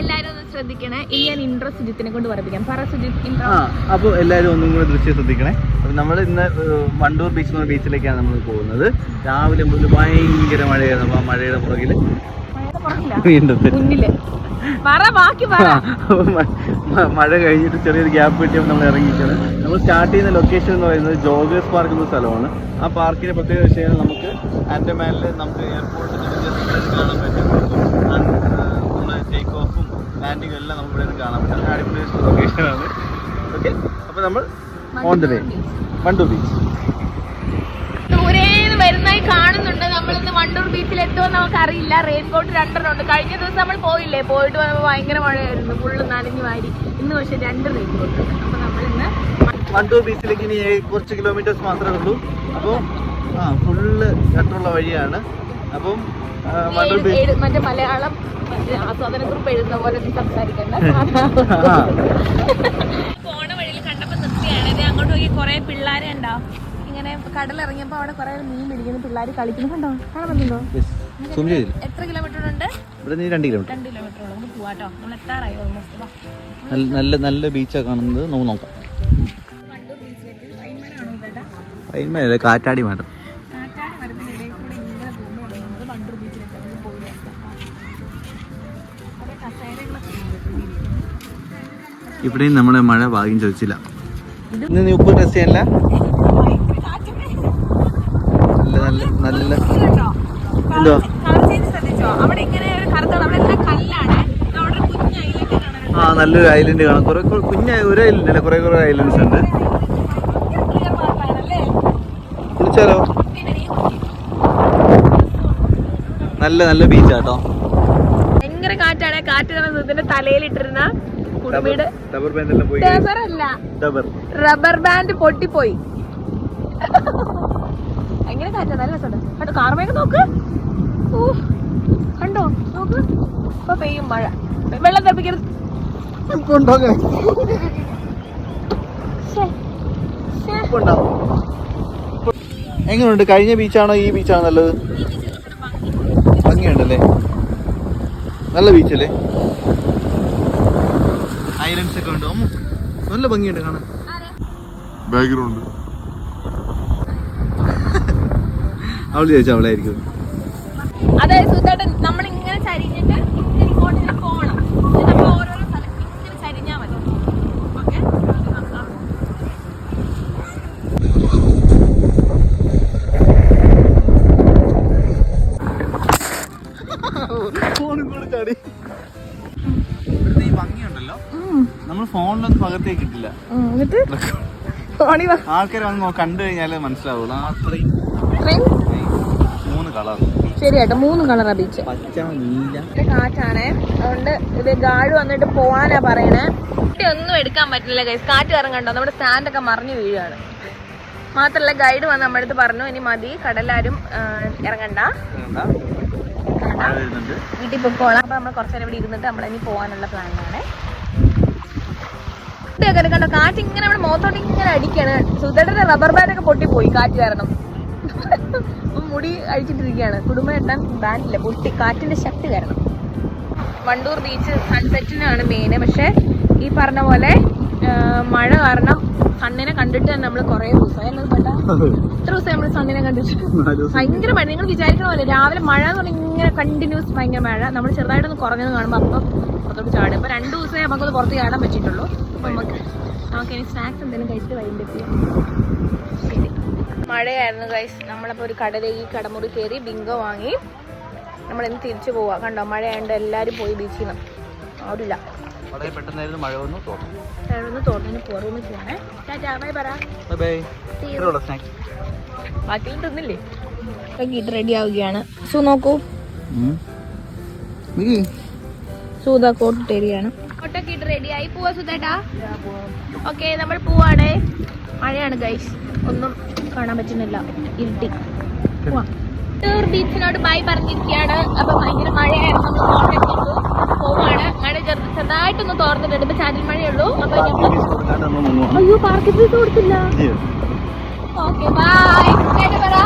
എല്ലാരും ഒന്ന് ശ്രദ്ധിക്കണേ. ഇനി ഞാൻ ഇൻട്രോ സുജിത്തിനെ കൊണ്ട് പറപ്പിക്കാം പറ സുജിത്ത് ഇൻട്രോ ആ അപ്പോൾ എല്ലാവരും ഒന്നും കൂടെ ദൃശ്യം ശ്രദ്ധിക്കണേ. അപ്പോൾ നമ്മൾ ഇന്ന് വണ്ടൂർ ബീച്ച് എന്ന് പറഞ്ഞ ബീച്ചിലേക്കാണ് നമ്മൾ പോകുന്നത്. രാവിലെ മുതൽ ഭയങ്കര മഴയായിരുന്നു. അപ്പോൾ ആ മഴയുടെ പുറകിൽ മഴയുടെ പുറകിലാ? വീണ്ടും മുന്നിൽ. പറ ബാക്കി പറ. മഴ കഴിഞ്ഞിട്ട് ചെറിയൊരു ഗ്യാപ്പ് കിട്ടിയപ്പോൾ നമ്മൾ ഇറങ്ങിയിട്ടാണ്. നമ്മൾ സ്റ്റാർട്ട് ചെയ്യുന്ന ലൊക്കേഷൻ എന്ന് പറയുന്നത് ജോഗേഴ്സ് പാർക്ക് എന്ന സ്ഥലമാണ്. ആ പാർക്കിന്റെ പ്രത്യേക വിഷയം നമുക്ക് ആൻഡമാനിൽ നമുക്ക് എയർപോർട്ടിൽ കാണാൻ പറ്റും നമ്മൾ ടേക്ക് ഓഫും ലാൻഡിങ്ങും എല്ലാം നമുക്ക് ഇവിടെ നിന്ന് കാണാൻ പറ്റും അങ്ങനെ അടിപൊളി ലൊക്കേഷനാണ് ഓക്കെ അപ്പോൾ നമ്മൾ on the way Vandoor beach ദൂരേന്ന് വരുന്നതായി കാണുന്നുണ്ട്. നമ്മളിന്ന് വണ്ടൂർ ബീച്ചിൽ എത്തുമെന്ന് നമുക്കറിയില്ല. റെയിൻകോട്ട് റെയിൻ രണ്ടെണ്ണം ഉണ്ട് കഴിഞ്ഞ ദിവസം നമ്മൾ പോയില്ലേ? പോയിട്ട് വന്നപ്പോൾ ഭയങ്കര മഴയായിരുന്നു. ഫുള്ള് നനഞ്ഞു വാരി. ഇന്ന് പക്ഷെ രണ്ട് റെയിൻകോട്ട് ഉണ്ട് അപ്പൊ നമ്മളിന്ന് വണ്ടൂർ ബീച്ചിലേക്ക് ഇനി കുറച്ച് കിലോമീറ്റേഴ്സ് മാത്രമേ ഉള്ളൂ. അപ്പോൾ ആ ഫുള്ള് കട്ടുള്ള വഴിയാണ്. അപ്പം മറ്റേ മലയാളം മറ്റേ ആസ്വാദന കുറിപ്പ് എഴുതുന്ന പോലെ സംസാരിക്കണ്ട. പോണ വഴിയിൽ കണ്ടപ്പോ നിർത്തിയാണ് അങ്ങോട്ട് പോയി കൊറേ പിള്ളേരെ ഉണ്ടോ ഇങ്ങനെ കടലിറങ്ങിയപ്പോ അവിടെ കൊറേ മീൻ പിടിക്കുന്ന. പിള്ളേർ കളിക്കുന്നുണ്ടോ സൂം എത്ര കിലോമീറ്റർ ഉണ്ട്? ഇവിടെ രണ്ട് കിലോമീറ്റർ രണ്ട് കിലോമീറ്റർ നമുക്ക് പോവാട്ടോ. നമ്മൾ എത്താറായി ഓൾമോസ്റ്റ് നല്ല നല്ല നല്ല ബീച്ചാണ് കാണുന്നത്. നമുക്ക് നോക്കാം. അതിന്മേലെ കാറ്റാടി മാറ്റം ഇവിടെയും നമ്മളെ മഴ ഭാഗ്യം ചോദിച്ചില്ല. ഇന്ന് നീ ഉപ്പ് ടെസ്റ്റ് ചെയ്യാനില്ല? നല്ല നല്ല? എന്തോ? ശ്രദ്ധിച്ചോ അവിടെ ഇങ്ങനെ ഒരു കറുത്ത അവിടെ എല്ലാം കല്ലാണ് അവിടെ ഒരു കുഞ്ഞ് ഐലൻഡ് കാണാനുണ്ട് ആ നല്ലൊരു ഐലൻഡ് കാണാം. കുറെ കുറെ കുഞ്ഞ ഒരു ഐലൻഡ് അല്ല? കുറെ കുറെ ഐലൻഡ്സ് ഉണ്ട്. കുളിച്ചാലോ? നല്ല നല്ല ബീച്ചാട്ടോ ഭയങ്കര കാറ്റാണ്. കാറ്റ് തന്നെ തലയിൽ തലയിലിട്ടിരുന്ന എല്ലാം പോയി റബ്ബർ ബാൻഡ് പൊട്ടിപ്പോയി. എങ്ങനെ കാറ്റാ? നല്ല രസമുണ്ട്. കണ്ടോ? കാർമേഘം നോക്ക്. കണ്ടോ? നോക്ക്. ഇപ്പൊ പെയ്യും മഴ. വെള്ളം തെപ്പിക്കരുത്. എങ്ങനെയുണ്ട് കഴിഞ്ഞ ബീച്ചാണോ ഈ ബീച്ചാണോ നല്ലത്? ഭംഗിയുണ്ടല്ലേ? നല്ല ബീച്ചല്ലേ? ഐലൻഡ്സ് ഒക്കെ ഉണ്ട്? നല്ല ഭംഗിയുണ്ട് കാണാൻ. ബാക്ക്ഗ്രൗണ്ട് അവൾ ചോദിച്ചാ അവളായിരിക്കും. അതായത് നമ്മൾ ഇങ്ങനെ ചരിഞ്ഞിട്ട് ഇങ്ങനെ ഇങ്ങോട്ട് ഇങ്ങനെ പോകണം നമ്മൾ ഓരോരോ സ്ഥലത്ത് ഇങ്ങനെ ചരിഞ്ഞാൽ മതി. ഓക്കെ? ഫോണിൽ കൂടെ ചാടി. നമ്മൾ ഫോണിലൊന്നും പകർത്തേ കിട്ടില്ല ആൾക്കാർ വന്ന് കണ്ടു കഴിഞ്ഞാലേ മനസ്സിലാവുള്ളൂ. അത്രയും മൂന്ന് കളർ ശരി കേട്ടോ മൂന്ന് കളറാ ബീച്ച് പച്ച നീല. കാറ്റാണേ. അതുകൊണ്ട് ഇത് ഗാഡ് വന്നിട്ട് പോവാനാ പറയണേ. കുട്ടി ഒന്നും എടുക്കാൻ പറ്റില്ല ഗൈസ് കാറ്റ് കാരണം കണ്ടോ? നമ്മുടെ സ്റ്റാൻഡൊക്കെ മറിഞ്ഞു വീഴുകയാണ് മാത്രല്ല ഗൈഡ് വന്ന് നമ്മുടെ അടുത്ത് പറഞ്ഞു ഇനി മതി കടലാരും ഇറങ്ങണ്ട. വീട്ടിൽ പൊക്കോളാം. അപ്പൊ നമ്മൾ കുറച്ചേരം ഇവിടെ ഇരുന്നിട്ട് നമ്മളിനി പോവാനുള്ള പോകാനുള്ള പ്ലാനാണ് കണ്ട കണ്ടോ കാറ്റ് ഇങ്ങനെ നമ്മുടെ മുഖത്തോട്ട് ഇങ്ങനെ അടിക്കാണ്. സുധയുടെ റബ്ബർ ബാൻഡ് ഒക്കെ പൊട്ടിപ്പോയി കാറ്റ് കാരണം. മുടി അഴിച്ചിട്ടിരിക്കുകയാണ്. കുടുംബം എട്ടാൻ ബാൻഡില്ല പൊട്ടി കാറ്റിന്റെ ശക്തി കാരണം. വണ്ടൂർ ബീച്ച് സൺസെറ്റിനാണ് മെയിന് പക്ഷെ ഈ പറഞ്ഞ പോലെ മഴ കാരണം സണ്ണിനെ കണ്ടിട്ട് തന്നെ നമ്മൾ കുറേ ദിവസമായി. അല്ലേ ബേട്ടാ? എത്ര ദിവസമായി നമ്മൾ സണ്ണിനെ കണ്ടിട്ട്. ദിവസം. ഭയങ്കര മഴ. നിങ്ങൾ വിചാരിക്കണ പോലെ രാവിലെ മഴ എന്ന് പറഞ്ഞാൽ ഇങ്ങനെ കണ്ടിന്യൂസ് ഭയങ്കര മഴ. നമ്മൾ ചെറുതായിട്ടൊന്ന് കുറഞ്ഞെന്ന് കാണുമ്പോൾ അപ്പം പുറത്തോട്ട് രണ്ടു പുറത്ത് കാണാൻ പറ്റിയിട്ടുള്ളൂ. നമുക്ക് നമുക്ക് ഇനി സ്നാക്സ് എന്തെങ്കിലും കഴിച്ചിട്ട് വൈകിട്ട് ചെയ്യാം ശരി. മഴയായിരുന്നു ഗൈസ് നമ്മളപ്പോൾ ഒരു കടലേക്ക് കടമുറി കയറി ബിങ്കോ വാങ്ങി. നമ്മൾ ഇന്ന് തിരിച്ചു പോവാ. കണ്ടോ മഴയായതുകൊണ്ട് എല്ലാവരും പോയി ബീച്ചിൽ നിന്ന് ആവില്ല വളരെ പെട്ടെന്നായിരുന്നു മഴ വന്നു തോന്നുന്നു ഒന്ന് തോന്നിന് പുറമെ പോവാണേ ടാറ്റാ ബൈ പറ. ബൈ See ഇത്രയുള്ള സ്നാക്സ് ബാക്കിയും തിന്നില്ലേ? ഇത് റെഡി ആവുകയാണ്. സു നോക്കൂ. സൂത കോട്ടിട്ടേരിയാണ് കോട്ടൊക്കെ ഇട്ട് റെഡി ആയി? പോവാ സുധേട്ടാ? ഓക്കെ നമ്മൾ പോവാണേ. മഴയാണ് ഗൈസ് ഒന്നും കാണാൻ പറ്റുന്നില്ല. ഇരുട്ടി. പോവാ. ടൂർ ബീച്ചിനോട് ബൈ പറഞ്ഞിരിക്കുകയാണ്. അപ്പൊ ഭയങ്കര മഴയായിരുന്നു. നമ്മൾ ചെയ്തു. പോവാണ്. മഴ ചെറു ചെറുതായിട്ടൊന്ന് തോർന്നിട്ടുണ്ട്. ഇപ്പൊ ചാറ്റൽ മഴയുള്ളൂ. അപ്പൊ അയ്യോ പാർക്കിൽ ഫീസ് കൊടുത്തില്ല. ഓക്കെ ബൈ പറ.